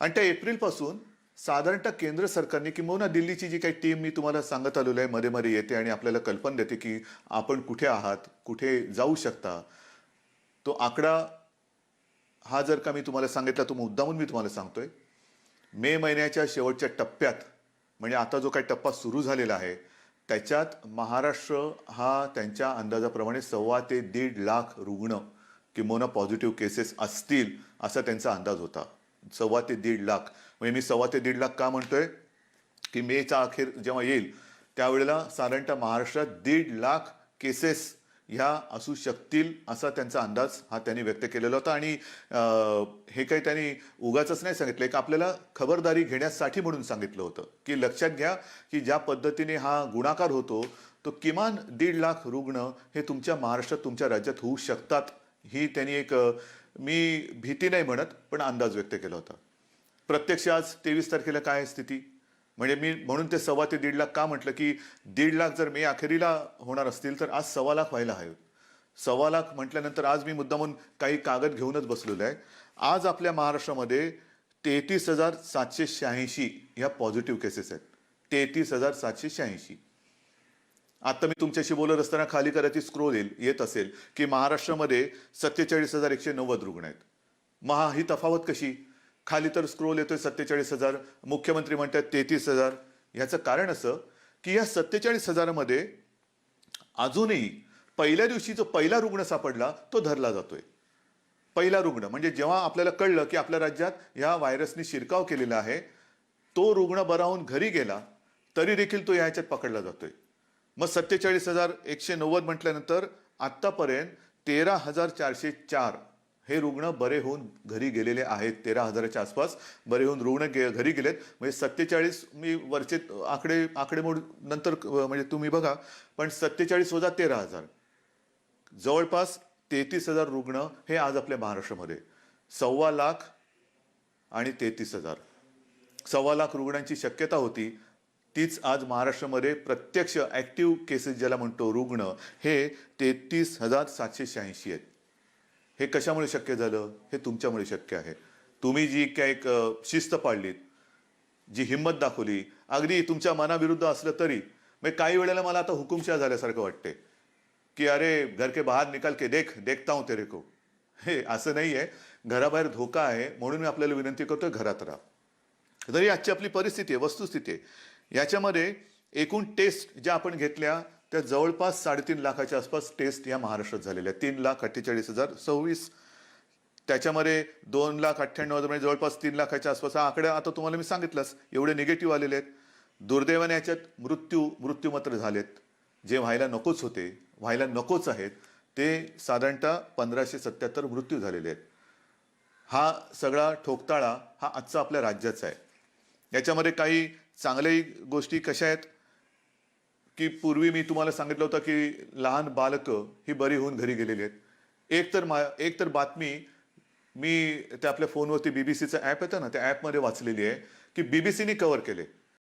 आणि त्या एप्रिलपासून साधारणतः केंद्र सरकारने किंबहुना दिल्लीची जी काही टीम मी तुम्हाला सांगत आलेलो आहे मध्ये मध्ये येते आणि आपल्याला कल्पना देते की आपण कुठे आहात कुठे जाऊ शकता. तो आकडा हा जर का मी तुम्हाला सांगितला तो मुद्दामून मी तुम्हाला सांगतोय. मे महिन्याच्या शेवटच्या टप्प्यात म्हणजे आता जो काही टप्पा सुरू झालेला आहे त्याच्यात महाराष्ट्र हा त्यांच्या अंदाजाप्रमाणे सव्वा ते दीड लाख रुग्ण किंबहुना पॉझिटिव्ह केसेस असतील असा त्यांचा अंदाज होता. सव्वा ते दीड लाख. म्हणजे मी सव्वा ते दीड लाख का म्हणतोय? की मेचा अखेर जेव्हा येईल त्यावेळेला साधारणतः महाराष्ट्रात दीड लाख केसेस ह्या असू शकतील असा त्यांचा अंदाज हा त्यांनी व्यक्त केलेला होता. आणि हे काही त्यांनी उगाच नाही सांगितलं. एक आपल्याला खबरदारी घेण्यासाठी म्हणून सांगितलं होतं. की लक्षात घ्या की ज्या पद्धतीने हा गुणाकार होतो तो किमान दीड लाख रुग्ण हे तुमच्या महाराष्ट्रात तुमच्या राज्यात होऊ शकतात. ही त्यांनी एक मी भीती नाही म्हणत पण अंदाज व्यक्त केला होता. प्रत्यक्ष आज तेवीस तारखेला काय आहे स्थिती? म्हणजे मी म्हणून ते सव्वा ते दीड लाख का म्हटलं की दीड लाख जर मे अखेरीला होणार असतील तर आज सव्वा लाख व्हायला हवे. सव्वा लाख म्हटल्यानंतर आज मी मुद्दामून काही कागद घेऊनच बसलेलो आहे. आज आपल्या महाराष्ट्रामध्ये तेहतीस हजार सातशे शहाऐंशी ह्या पॉझिटिव्ह केसेस आहेत. तेहतीस हजार सातशे शहाऐंशी. आता मी तुमच्याशी बोलत असताना खाली करायची स्क्रोल येईल येत असेल की महाराष्ट्रामध्ये सत्तेचाळीस हजार एकशे नव्वद रुग्ण आहेत. महा ही तफावत कशी? खाली तर स्क्रोल येतोय सत्तेचाळीस हजार मुख्यमंत्री म्हणतात तेहतीस हजार. ह्याचं कारण असं की या सत्तेचाळीस हजारामध्ये अजूनही पहिल्या दिवशी जो पहिला रुग्ण सापडला तो धरला जातोय. पहिला रुग्ण म्हणजे जेव्हा आपल्याला कळलं की आपल्या राज्यात ह्या व्हायरसने शिरकाव केलेला आहे तो रुग्ण बरा होऊन घरी गेला तरी देखील तो ह्याच्यात पकडला जातोय. मग सत्तेचाळीस हजार एकशे नव्वद म्हटल्यानंतर आत्तापर्यंत तेरा हजार चारशे चार हे रुग्ण बरे होऊन घरी गेलेले आहेत. तेरा हजाराच्या आसपास बरे होऊन रुग्ण गे घरी गेलेत. म्हणजे सत्तेचाळीस मी वरचे आकडे आकडेमोड नंतर म्हणजे तुम्ही बघा. पण सत्तेचाळीस वजा तेरा हजार. जवळपास तेहतीस हजार रुग्ण हे आज आपल्या महाराष्ट्रामध्ये. सव्वा लाख आणि तेहतीस हजार. सव्वा लाख रुग्णांची शक्यता होती. तीच आज महाराष्ट्रामध्ये प्रत्यक्ष ॲक्टिव्ह केसेस ज्याला म्हणतो रुग्ण हे तेहतीस हजार सातशे शहाऐंशी आहेत. हे कशामुळे शक्य झालं? हे तुमच्यामुळे शक्य आहे. तुम्ही जी काय एक शिस्त पाळलीत जी हिंमत दाखवली अगदी तुमच्या मनाविरुद्ध असलं तरी मग काही वेळेला मला आता हुकुमशाह झाल्यासारखं वाटते की अरे घर के बाहेर निकाल के देख देखता हूं तेरे को. हे असं नाही आहे. घराबाहेर धोका आहे म्हणून मी आपल्याला विनंती करतोय घरात राहा. तरी आजची आपली परिस्थिती आहे वस्तुस्थिती आहे. याच्यामध्ये एकूण टेस्ट ज्या आपण घेतल्या त्या जवळपास साडेतीन लाखाच्या आसपास टेस्ट या महाराष्ट्रात झालेल्या तीन लाख अठ्ठेचाळीस हजार सव्वीस. त्याच्यामध्ये दोन लाख अठ्ठ्याण्णव हजार म्हणजे जवळपास तीन लाखाच्या आसपास. हा आकडा आता तुम्हाला मी सांगितलंच एवढे निगेटिव्ह आलेले आहेत. दुर्दैवाने याच्यात मृत्यू मृत्यू मात्र झालेत. जे व्हायला नकोच होते व्हायला नकोच आहेत ते साधारणतः पंधराशे सत्याहत्तर मृत्यू झालेले आहेत. हा सगळा ठोकताळा हा आजचा आपल्या राज्याचा आहे. याच्यामध्ये काही चांगल्याही गोष्टी कशा आहेत? की पूर्वी मी तुम्हाला सांगितलं होतं की लहान बालकं ही बरी होऊन घरी गेलेली आहेत. एक तर मा एक तर बातमी मी त्या आपल्या फोनवरती बीबीसीचं ॲप येतं ना त्या ॲपमध्ये वाचलेली आहे की बीबीसीने कव्हर केले.